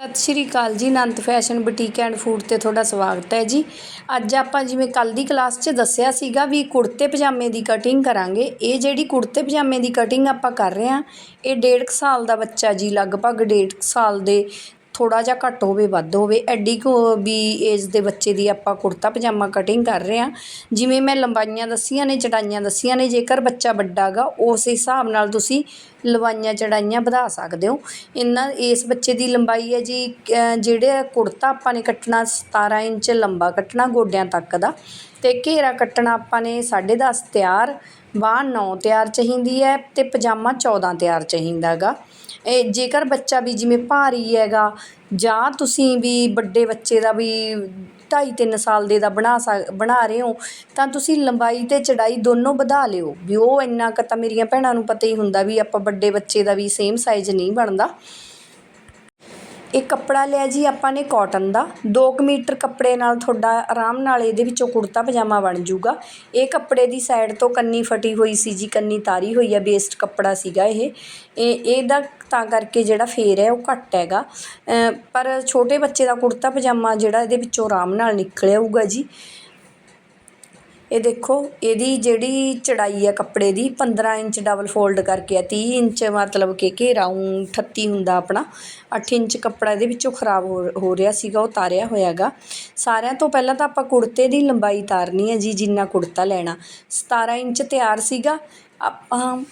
ਸਤਿ ਸ਼੍ਰੀ ਅਕਾਲ ਜੀ, Anant fashion boutique and food ਤੇ ਤੁਹਾਡਾ ਸਵਾਗਤ ਹੈ ਜੀ। ਅੱਜ ਆਪਾਂ ਜਿਵੇਂ ਕੱਲ ਦੀ ਕਲਾਸ 'ਚ ਦੱਸਿਆ ਸੀਗਾ ਵੀ ਕੁੜਤੇ ਪਜਾਮੇ ਦੀ ਕਟਿੰਗ ਕਰਾਂਗੇ। ਇਹ ਜਿਹੜੀ ਕੁੜਤੇ ਪਜਾਮੇ ਦੀ ਕਟਿੰਗ ਆਪਾਂ ਕਰ ਰਹੇ ਹਾਂ, ਇਹ ਡੇਢ ਕੁ ਸਾਲ ਦਾ ਬੱਚਾ ਜੀ, ਲਗਭਗ ਡੇਢ ਕੁ ਸਾਲ ਦੇ ਥੋੜਾ ਜਿਹਾ ਘੱਟ ਹੋਵੇ, ਵੱਧ ਹੋਵੇ, ਐਡੀ ਕੋ ਵੀ ਏਜ ਦੇ ਬੱਚੇ ਦੀ ਆਪਾਂ ਕੁੜਤਾ ਪਜਾਮਾ ਕਟਿੰਗ ਕਰ ਰਹੇ ਹਾਂ। ਜਿਵੇਂ ਮੈਂ ਲੰਬਾਈਆਂ ਦੱਸੀਆਂ ਨੇ, ਚੜਾਈਆਂ ਦੱਸੀਆਂ ਨੇ, ਜੇਕਰ ਬੱਚਾ ਵੱਡਾ ਗਾ, ਉਸ ਹਿਸਾਬ ਨਾਲ ਤੁਸੀਂ ਲੰਬਾਈਆਂ, ਚੜਾਈਆਂ ਵਧਾ ਸਕਦੇ ਹੋ। ਇਹਨਾਂ ਇਸ ਬੱਚੇ ਦੀ ਲੰਬਾਈ ਹੈ ਜੀ, ਅਹ ਜਿਹੜੇ ਕੁੜਤਾ ਆਪਾਂ ਨੇ ਕੱਟਣਾ 17 ਇੰਚ ਲੰਬਾ ਕੱਟਣਾ ਗੋਡਿਆਂ ਤੱਕ ਦਾ, ਤੇ ਘੇਰਾ ਕੱਟਣਾ ਆਪਾਂ ਨੇ 10.5 ਤਿਆਰ ਬਾਂਹ 9 ਤਿਆਰ ਚਾਹੀਦੀ ਹੈ ਤੇ ਪਜਾਮਾ 14 ਤਿਆਰ ਚਾਹੀਦਾ ਗਾ। ਇਹ ਜੇਕਰ ਬੱਚਾ ਵੀ ਜਿਵੇਂ ਭਾਰੀ ਹੈਗਾ, ਜਾਂ ਤੁਸੀਂ ਵੀ ਵੱਡੇ ਬੱਚੇ ਦਾ ਵੀ ਢਾਈ ਤਿੰਨ ਸਾਲ ਦੇ ਦਾ ਬਣਾ ਸਕ, ਬਣਾ ਰਹੇ ਹੋ, ਤਾਂ ਤੁਸੀਂ ਲੰਬਾਈ ਅਤੇ ਚੜਾਈ ਦੋਨੋਂ ਵਧਾ ਲਿਓ। ਵੀ ਉਹ ਇੰਨਾ ਕੁ ਤਾਂ ਮੇਰੀਆਂ ਭੈਣਾਂ ਨੂੰ ਪਤਾ ਹੀ ਹੁੰਦਾ ਵੀ ਆਪਾਂ ਵੱਡੇ ਬੱਚੇ ਦਾ ਵੀ ਸੇਮ ਸਾਈਜ਼ ਨਹੀਂ ਬਣਦਾ। ਇਹ ਕੱਪੜਾ ਲਿਆ ਜੀ ਆਪਾਂ ਨੇ ਕੋਟਨ ਦਾ। 2 ਮੀਟਰ ਕੱਪੜੇ ਨਾਲ ਤੁਹਾਡਾ ਆਰਾਮ ਨਾਲ ਇਹਦੇ ਵਿੱਚੋਂ ਕੁੜਤਾ, ਪਜਾਮਾ ਬਣ ਜਾਊਗਾ। ਇਹ ਕੱਪੜੇ ਦੀ ਸਾਈਡ ਤੋਂ ਕੰਨੀ ਫਟੀ ਹੋਈ ਸੀ ਜੀ, ਕੰਨੀ ਤਾਰੀ ਹੋਈ ਆ ਵੇਸਟ ਕੱਪੜਾ ਸੀਗਾ ਇਹ। ਇਹ, ਇਹਦਾ ਤਾਂ ਕਰਕੇ ਜਿਹੜਾ ਫੇਰ ਹੈ, ਉਹ ਘੱਟ ਹੈਗਾ। ਪਰ ਛੋਟੇ ਬੱਚੇ ਦਾ ਕੁੜਤਾ, ਪਜਾਮਾ ਜਿਹੜਾ ਇਹਦੇ ਵਿੱਚੋਂ ਆਰਾਮ ਨਾਲ ਨਿਕਲ ਆਊਗਾ ਜੀ। ਇਹ ਦੇਖੋ, ਇਹਦੀ ਜਿਹੜੀ ਚੜਾਈ ਆ ਕੱਪੜੇ ਦੀ 15 ਇੰਚ ਡਬਲ ਫੋਲਡ ਕਰਕੇ ਆ 30 ਇੰਚ ਮਤਲਬ ਕਿ ਘੇਰਾ ਊਂ 38 ਹੁੰਦਾ ਆਪਣਾ 8 ਇੰਚ ਕੱਪੜਾ ਇਹਦੇ ਵਿੱਚੋਂ ਖਰਾਬ ਹੋ ਹੋ ਰਿਹਾ ਸੀਗਾ, ਉਹ ਤਾਰਿਆ ਹੋਇਆਗਾ। ਸਾਰਿਆਂ ਤੋਂ ਪਹਿਲਾਂ ਤਾਂ ਆਪਾਂ ਕੁੜਤੇ ਦੀ ਲੰਬਾਈ ਤਾਰਨੀ ਹੈ ਜੀ, ਜਿੰਨਾ ਕੁੜਤਾ ਲੈਣਾ। 17 ਇੰਚ ਤਿਆਰ ਸੀਗਾ, ਆਪਾਂ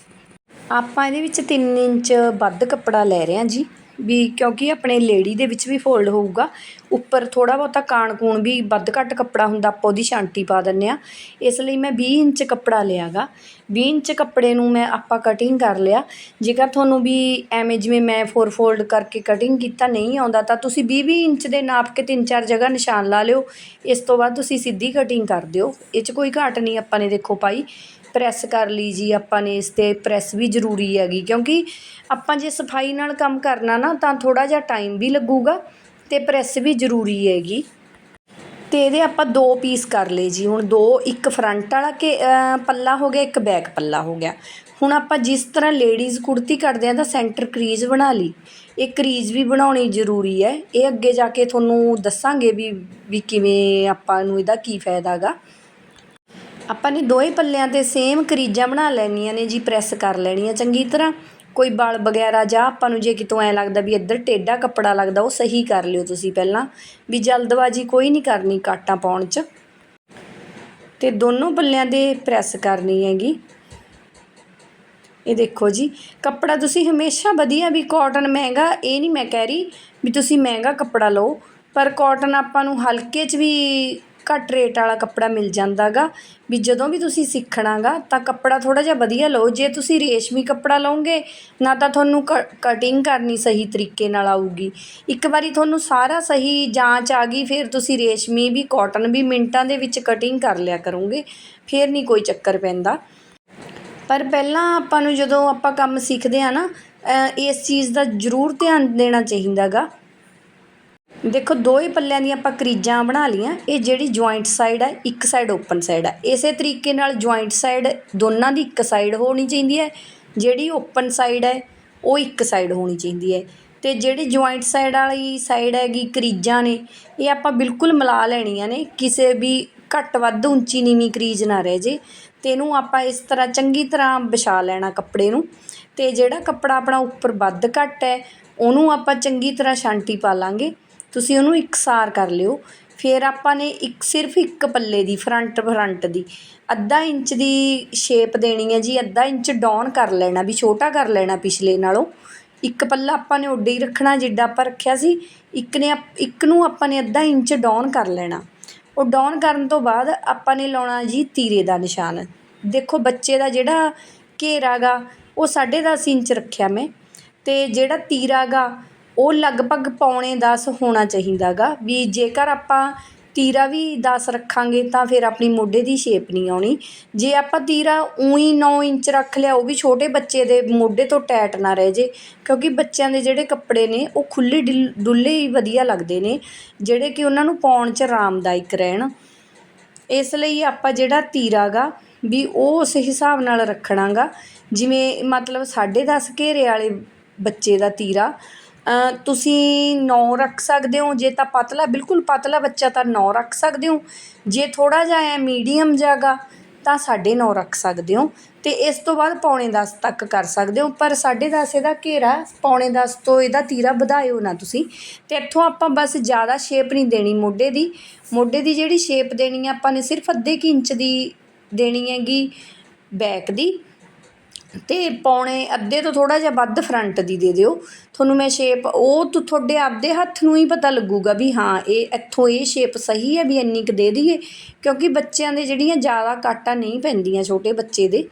ਆਪਾਂ ਇਹਦੇ ਵਿੱਚ 3 ਇੰਚ ਵੱਧ ਕੱਪੜਾ ਲੈ ਰਹੇ ਹਾਂ ਜੀ, ਵੀ ਕਿਉਂਕਿ ਆਪਣੇ ਲੇਡੀ ਦੇ ਵਿੱਚ ਵੀ ਫੋਲਡ ਹੋਊਗਾ। ਉੱਪਰ ਥੋੜ੍ਹਾ ਬਹੁਤਾ ਕਾਣ ਕੂਣ ਵੀ ਵੱਧ ਘੱਟ ਕੱਪੜਾ ਹੁੰਦਾ, ਆਪਾਂ ਉਹਦੀ ਛਾਂਟੀ ਪਾ ਦਿੰਦੇ ਹਾਂ। ਇਸ ਲਈ ਮੈਂ ਵੀਹ ਇੰਚ ਕੱਪੜਾ ਲਿਆ ਗਾ ਵੀਹ ਇੰਚ ਕੱਪੜੇ ਨੂੰ ਮੈਂ ਆਪਾਂ ਕਟਿੰਗ ਕਰ ਲਿਆ। ਜੇਕਰ ਤੁਹਾਨੂੰ ਵੀ ਐਵੇਂ ਜਿਵੇਂ ਮੈਂ ਫੋਰ ਫੋਲਡ ਕਰਕੇ ਕਟਿੰਗ ਕੀਤਾ ਨਹੀਂ ਆਉਂਦਾ, ਤਾਂ ਤੁਸੀਂ ਵੀਹ ਵੀਹ ਇੰਚ ਦੇ ਨਾਪ ਕੇ ਤਿੰਨ ਚਾਰ ਜਗ੍ਹਾ ਨਿਸ਼ਾਨ ਲਾ ਲਿਓ। ਇਸ ਤੋਂ ਬਾਅਦ ਤੁਸੀਂ ਸਿੱਧੀ ਕਟਿੰਗ ਕਰ ਦਿਓ। ਇਹ 'ਚ ਕੋਈ ਘਾਟ ਨਹੀਂ ਆਪਾਂ ਨੇ ਦੇਖੋ ਪਾਈ ਪ੍ਰੈਸ ਕਰ ਲਈ ਜੀ ਆਪਾਂ ਨੇ, ਇਸ 'ਤੇ ਪ੍ਰੈਸ ਵੀ ਜ਼ਰੂਰੀ ਹੈਗੀ। ਕਿਉਂਕਿ ਆਪਾਂ ਜੇ ਸਫ਼ਾਈ ਨਾਲ ਕੰਮ ਕਰਨਾ ਨਾ, ਤਾਂ ਥੋੜਾ ਜਿਹਾ ਟਾਈਮ ਵੀ ਲੱਗੂਗਾ। ਤੇ ਪ੍ਰੈਸ ਵੀ ਜ਼ਰੂਰੀ ਹੈਗੀ। ਤੇ ਇਹਦੇ ਆਪਾਂ ਦੋ ਪੀਸ ਕਰ ਲਏ ਜੀ। ਹੁਣ ਦੋ, ਇੱਕ ਫਰੰਟ ਵਾਲਾ ਕੇ ਪੱਲਾ ਹੋ ਗਿਆ, ਇੱਕ ਬੈਕ ਪੱਲਾ ਹੋ ਗਿਆ। ਹੁਣ ਆਪਾਂ ਜਿਸ ਤਰ੍ਹਾਂ ਲੇਡੀਜ਼ ਕੁੜਤੀ ਕੱਢਦੇ ਆ ਤਾਂ ਸੈਂਟਰ ਕਰੀਜ਼ ਬਣਾ ਲਈ। ਇਹ ਕਰੀਜ਼ ਵੀ ਬਣਾਉਣੀ ਜ਼ਰੂਰੀ ਹੈ। ਇਹ ਅੱਗੇ ਜਾ ਕੇ ਤੁਹਾਨੂੰ ਦੱਸਾਂਗੇ ਵੀ ਵੀ ਕਿਵੇਂ ਆਪਾਂ ਨੂੰ ਇਹਦਾ ਕੀ ਫਾਇਦਾ ਗਾ। ਆਪਾਂ ਨੇ ਦੋਹੇ ਪੱਲਿਆਂ ਤੇ ਸੇਮ ਕਰੀਜ਼ਾਂ ਬਣਾ ਲੈਣੀਆਂ ਨੇ ਜੀ, ਪ੍ਰੈਸ ਕਰ ਲੈਣੀਆਂ ਚੰਗੀ ਤਰ੍ਹਾਂ। ਕੋਈ ਬਲ ਵਗੈਰਾ ਜਾਂ ਆਪਾਂ ਨੂੰ ਜੇ ਕਿਤੋਂ ਐ ਲੱਗਦਾ ਵੀ ਇੱਧਰ ਟੇਢਾ ਕੱਪੜਾ ਲੱਗਦਾ, ਉਹ ਸਹੀ ਕਰ ਲਿਓ ਤੁਸੀਂ ਪਹਿਲਾਂ। ਵੀ ਜਲਦਬਾਜ਼ੀ ਕੋਈ ਨਹੀਂ ਕਰਨੀ ਕਾਟਾਂ ਪਾਉਣ 'ਚ। ਤੇ ਦੋਨੋਂ ਪੱਲਿਆਂ ਦੇ ਪ੍ਰੈਸ ਕਰਨੀ ਹੈਗੀ। ਇਹ ਦੇਖੋ ਜੀ, ਕੱਪੜਾ ਤੁਸੀਂ ਹਮੇਸ਼ਾ ਵਧੀਆ ਵੀ ਕਾਟਨ ਮਹਿੰਗਾ, ਇਹ ਨਹੀਂ ਮੈਂ ਕਹਿ ਰਹੀ ਵੀ ਤੁਸੀਂ ਮਹਿੰਗਾ ਕੱਪੜਾ ਲਓ, ਪਰ ਕਾਟਨ ਆਪਾਂ ਨੂੰ ਹਲਕੇ 'ਚ ਵੀ ਘੱਟ ਰੇਟ ਵਾਲਾ ਕੱਪੜਾ ਮਿਲ ਜਾਂਦਾਗਾ। ਵੀ ਜਦੋਂ ਵੀ ਤੁਸੀਂ ਸਿੱਖਣਾਗਾ, ਤਾਂ ਕੱਪੜਾ ਥੋੜਾ ਜਿਹਾ ਵਧੀਆ ਲਓ। ਜੇ ਤੁਸੀਂ ਰੇਸ਼ਮੀ ਕੱਪੜਾ ਲਓਗੇ, ਨਾ ਤਾਂ ਤੁਹਾਨੂੰ ਕਟਿੰਗ ਕਰਨੀ ਸਹੀ ਤਰੀਕੇ ਨਾਲ ਆਊਗੀ। ਇੱਕ ਵਾਰੀ ਤੁਹਾਨੂੰ ਸਾਰਾ ਸਹੀ ਜਾਂਚ ਆ ਗਈ, ਫਿਰ ਤੁਸੀਂ ਰੇਸ਼ਮੀ ਵੀ ਕਾਟਨ ਵੀ, ਮਿੰਟਾਂ ਦੇ ਵਿੱਚ ਕਟਿੰਗ ਕਰ ਲਿਆ ਕਰੋਗੇ, ਫਿਰ ਨਹੀਂ ਕੋਈ ਚੱਕਰ ਪੈਂਦਾ। ਪਰ ਪਹਿਲਾਂ ਆਪਾਂ ਨੂੰ ਜਦੋਂ ਆਪਾਂ ਕੰਮ ਸਿੱਖਦੇ ਆ ਨਾ ਇਸ ਚੀਜ਼ ਦਾ ਜ਼ਰੂਰ ਧਿਆਨ ਦੇਣਾ ਚਾਹੀਦਾਗਾ। ਦੇਖੋ, ਦੋ ਹੀ ਪੱਲਿਆਂ ਦੀਆਂ ਆਪਾਂ ਕਰੀਜ਼ਾਂ ਬਣਾ ਲਈਆਂ। ਇਹ ਜਿਹੜੀ ਜੁਆਇੰਟ ਸਾਈਡ ਹੈ ਇੱਕ ਸਾਈਡ ਓਪਨ ਸਾਈਡ ਹੈ ਇਸੇ ਤਰੀਕੇ ਨਾਲ ਜੁਆਇੰਟ ਸਾਈਡ ਦੋਨਾਂ ਦੀ ਇੱਕ ਸਾਈਡ ਹੋਣੀ ਚਾਹੀਦੀ ਹੈ। ਜਿਹੜੀ ਓਪਨ ਸਾਈਡ ਹੈ, ਉਹ ਇੱਕ ਸਾਈਡ ਹੋਣੀ ਚਾਹੀਦੀ ਹੈ। ਤੇ ਜਿਹੜੀ ਜੁਆਇੰਟ ਸਾਈਡ ਵਾਲੀ ਸਾਈਡ ਹੈਗੀ ਕਰੀਜ਼ਾਂ ਨੇ, ਇਹ ਆਪਾਂ ਬਿਲਕੁਲ ਮਿਲਾ ਲੈਣੀਆਂ ਨੇ। ਕਿਸੇ ਵੀ ਘੱਟ ਵੱਧ ਉੱਚੀ ਨੀਵੀਂ ਕਰੀਜ਼ ਨਾ ਰਹਿ ਜੇ। ਤੇ ਇਹਨੂੰ ਆਪਾਂ ਇਸ ਤਰ੍ਹਾਂ ਚੰਗੀ ਤਰ੍ਹਾਂ ਵਿਛਾ ਲੈਣਾ ਕੱਪੜੇ ਨੂੰ। ਤੇ ਜਿਹੜਾ ਕੱਪੜਾ ਆਪਣਾ ਉੱਪਰ ਵੱਧ ਘੱਟ ਹੈ, ਉਹਨੂੰ ਆਪਾਂ ਚੰਗੀ ਤਰ੍ਹਾਂ ਛਾਂਟੀ ਪਾ ਲਾਂਗੇ। ਤੁਸੀਂ ਉਹਨੂੰ ਇਕਸਾਰ ਕਰ ਲਿਓ। ਫਿਰ ਆਪਾਂ ਨੇ ਇੱਕ ਸਿਰਫ ਇੱਕ ਪੱਲੇ ਦੀ ਫਰੰਟ ਫਰੰਟ ਦੀ ਅੱਧਾ ਇੰਚ ਦੀ ਸ਼ੇਪ ਦੇਣੀ ਹੈ ਜੀ, ਅੱਧਾ ਇੰਚ ਡਾਊਨ ਕਰ ਲੈਣਾ ਵੀ, ਛੋਟਾ ਕਰ ਲੈਣਾ ਪਿਛਲੇ ਨਾਲੋਂ। ਇੱਕ ਪੱਲਾ ਆਪਾਂ ਨੇ ਉੱਡੇ ਹੀ ਰੱਖਣਾ ਜਿੱਡਾ ਆਪਾਂ ਰੱਖਿਆ ਸੀ। ਇੱਕ ਨੇ ਆਪ- ਇੱਕ ਨੂੰ ਆਪਾਂ ਨੇ ਅੱਧਾ ਇੰਚ ਡਾਊਨ ਕਰ ਲੈਣਾ। ਉਹ ਡਾਊਨ ਕਰਨ ਤੋਂ ਬਾਅਦ ਆਪਾਂ ਨੇ ਲਾਉਣਾ ਜੀ ਤੀਰੇ ਦਾ ਨਿਸ਼ਾਨ। ਦੇਖੋ ਬੱਚੇ ਦਾ ਜਿਹੜਾ ਘੇਰਾ ਗਾ ਉਹ 10.5 ਇੰਚ ਰੱਖਿਆ ਮੈਂ। ਤੇ ਜਿਹੜਾ ਤੀਰਾ ਗਾ ਉਹ ਲਗਭਗ ਪੌਣੇ ਦਸ ਹੋਣਾ ਚਾਹੀਦਾ ਗਾ ਵੀ ਜੇਕਰ ਆਪਾਂ ਤੀਰਾ ਵੀ 10 ਰੱਖਾਂਗੇ ਤਾਂ ਫਿਰ ਆਪਣੀ ਮੋਢੇ ਦੀ ਸ਼ੇਪ ਨਹੀਂ ਆਉਣੀ। ਜੇ ਆਪਾਂ ਤੀਰਾ ਉਹੀ 9 ਇੰਚ ਰੱਖ ਲਿਆ, ਉਹ ਵੀ ਛੋਟੇ ਬੱਚੇ ਦੇ ਮੋਢੇ ਤੋਂ ਟੈਟ ਨਾ ਰਹਿ ਜੇ, ਕਿਉਂਕਿ ਬੱਚਿਆਂ ਦੇ ਜਿਹੜੇ ਕੱਪੜੇ ਨੇ, ਉਹ ਖੁੱਲੇ ਡਿਲ- ਡੁੱਲੇ ਹੀ ਵਧੀਆ ਲੱਗਦੇ ਨੇ, ਜਿਹੜੇ ਕਿ ਉਹਨਾਂ ਨੂੰ ਪਾਉਣ 'ਚ ਆਰਾਮਦਾਇਕ ਰਹਿਣ। ਇਸ ਲਈ ਆਪਾਂ ਜਿਹੜਾ ਤੀਰਾ ਗਾ ਵੀ ਉਹ ਉਸ ਹਿਸਾਬ ਨਾਲ ਰੱਖਣਾ ਗਾ ਜਿਵੇਂ ਮਤਲਬ 10.5 ਘੇਰੇ ਵਾਲੇ ਬੱਚੇ ਦਾ ਤੀਰਾ ਤੁਸੀਂ ਨੌ ਰੱਖ ਸਕਦੇ ਹੋ, ਜੇ ਤਾਂ ਪਤਲਾ, ਬਿਲਕੁਲ ਪਤਲਾ ਬੱਚਾ ਤਾਂ ਨੌ ਰੱਖ ਸਕਦੇ ਹੋ। ਜੇ ਥੋੜ੍ਹਾ ਜਿਹਾ ਐ ਮੀਡੀਅਮ ਜਾਗਾ ਤਾਂ 9.5 ਰੱਖ ਸਕਦੇ ਹੋ। ਅਤੇ ਇਸ ਤੋਂ ਬਾਅਦ ਪੌਣੇ ਦਸ ਤੱਕ ਕਰ ਸਕਦੇ ਹੋ, ਪਰ 10.5 ਇਹਦਾ ਘੇਰਾ, ਪੌਣੇ ਦਸ ਤੋਂ ਇਹਦਾ ਤੀਰਾ ਵਧਾਇਓ ਨਾ ਤੁਸੀਂ। ਅਤੇ ਇੱਥੋਂ ਆਪਾਂ ਬਸ ਜ਼ਿਆਦਾ ਸ਼ੇਪ ਨਹੀਂ ਦੇਣੀ ਮੋਢੇ ਦੀ। ਮੋਢੇ ਦੀ ਜਿਹੜੀ ਸ਼ੇਪ ਦੇਣੀ ਆ, ਆਪਾਂ ਨੇ ਸਿਰਫ ਅੱਧੇ ਕੁ ਇੰਚ ਦੀ ਦੇਣੀ ਹੈਗੀ ਬੈਕ ਦੀ। ਤੇ ਪੌਣੇ ਅੱਧੇ ਤੋਂ ਥੋੜਾ ਜਿਹਾ ਵੱਧ ਫਰੰਟ ਦੀ ਦੇ ਦਿਓ। ਤੁਹਾਨੂੰ ਮੈਂ ਸ਼ੇਪ ਉਹ ਤੁਹਾਡੇ ਆਪਦੇ ਹੱਥ ਨੂੰ ਹੀ ਪਤਾ ਲੱਗੂਗਾ ਵੀ ਹਾਂ, ਇਹ ਇੱਥੋਂ ਇਹ ਸ਼ੇਪ ਸਹੀ ਹੈ ਵੀ ਇੰਨੀ ਕੁ ਦੇ ਦਈਏ, ਕਿਉਂਕਿ ਬੱਚਿਆਂ ਦੇ ਜਿਹੜੀਆਂ ਜ਼ਿਆਦਾ ਕਾਟਾਂ ਨਹੀਂ ਪੈਂਦੀਆਂ ਛੋਟੇ ਬੱਚੇ ਦੇ।